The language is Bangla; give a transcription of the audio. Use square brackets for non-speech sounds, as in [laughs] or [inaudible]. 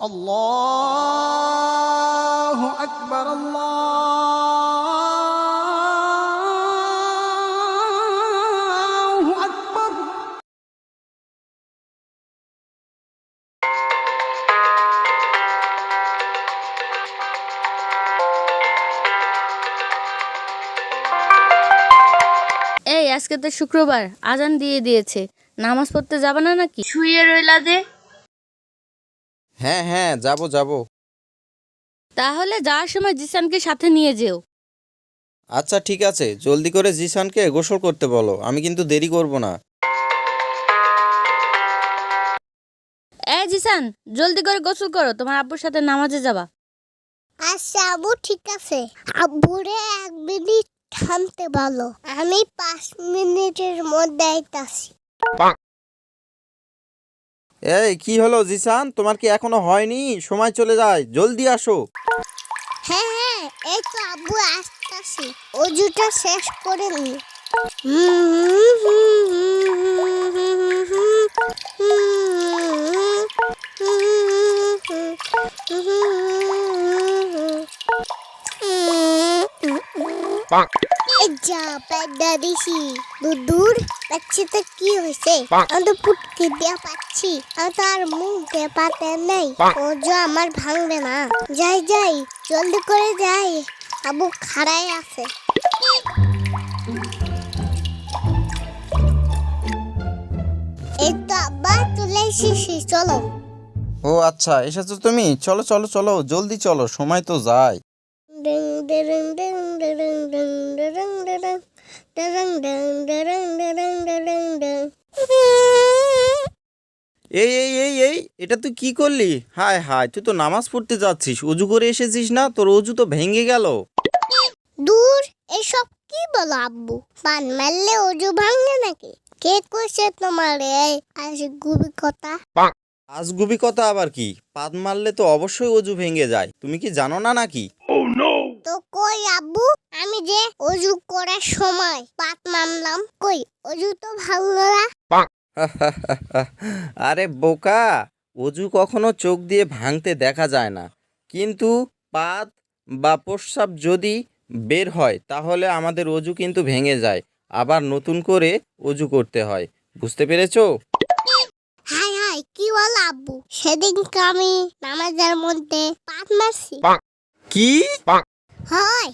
الله أكبر الله أكبر এই আজকে তো শুক্রবার আজান দিয়ে দিয়েছে নামাজ পড়তে যাবে না নাকি শুয়ে রইলা যে হ্যাঁ হ্যাঁ যাব যাব। তাহলে যাওয়ার সময় জিসানকে সাথে নিয়ে যেও। আচ্ছা ঠিক আছে। জলদি করে জিসানকে গোসল করতে বলো। আমি কিন্তু দেরি করব না। এই জিসান জলদি করে গোসল করো। তোমার আব্বুর সাথে নামাজে যাবা। আচ্ছা আবু ঠিক আছে। আব্বুরে এক মিনিট থামতে বলো। আমি পাঁচ মিনিটের মধ্যে আইতাছি এই কি হলো জিসান? তোমার কি এখনও হয়নি? সময় চলে যায়। জলদি আসো। হ্যাঁ হ্যাঁ এই তো আব্বু আসতেছি। অজুটা শেষ করে নি। এই [laughs] যা প্যাডা দিছি কি হয়েছে আমি তো পুটকি দিয়া পাচ্ছি। আমি তো আর মুখ দিয়ে পাতে নেই। ও যে আমার ভাঙবে না। যাই যাই জলদি করে যাই। আবু খাড়াই আছে। এই তো আব্বা চলে এসেছি চলো। ও আচ্ছা এসেছ তুমি? চলো চলো চলো জলদি চলো সময় তো যায়। এই এই এই এই এটা তুই কি করলি? হায় হায় তুই তো নামাজ পড়তে যাচ্ছিস অজু করে এসেছিস না? তোর অজু তো ভেঙে গেল। দূর এসব কি বলো আব্বু? পান মারলে অজু ভাঙে নাকি? কে কইছে তোমার এই আজ গুবি কথা? আজগুবি কথা আবার কি? পাদ মারলে তো অবশ্যই অজু ভেঙে যায়। তুমি কি জানো না নাকি? তো কই আব্বু? আমি যে অজু করার সময় পাত মারলাম কই? অজু তো ভালো না [laughs] আরে বোকা অজু কখনো চোখ দিয়ে ভাঙতে দেখা যায় না। কিন্তু পাত বা প্রস্রাব যদি বের হয় তাহলে আমাদের অজু কিন্তু ভেঙে যায়। আবার নতুন করে অজু করতে হয়। বুঝতে পেরেছ? হাই হাই কি বল আব্বু? সেদিনকে আমি নামাজের মধ্যে পাত মারছি। কি? হয়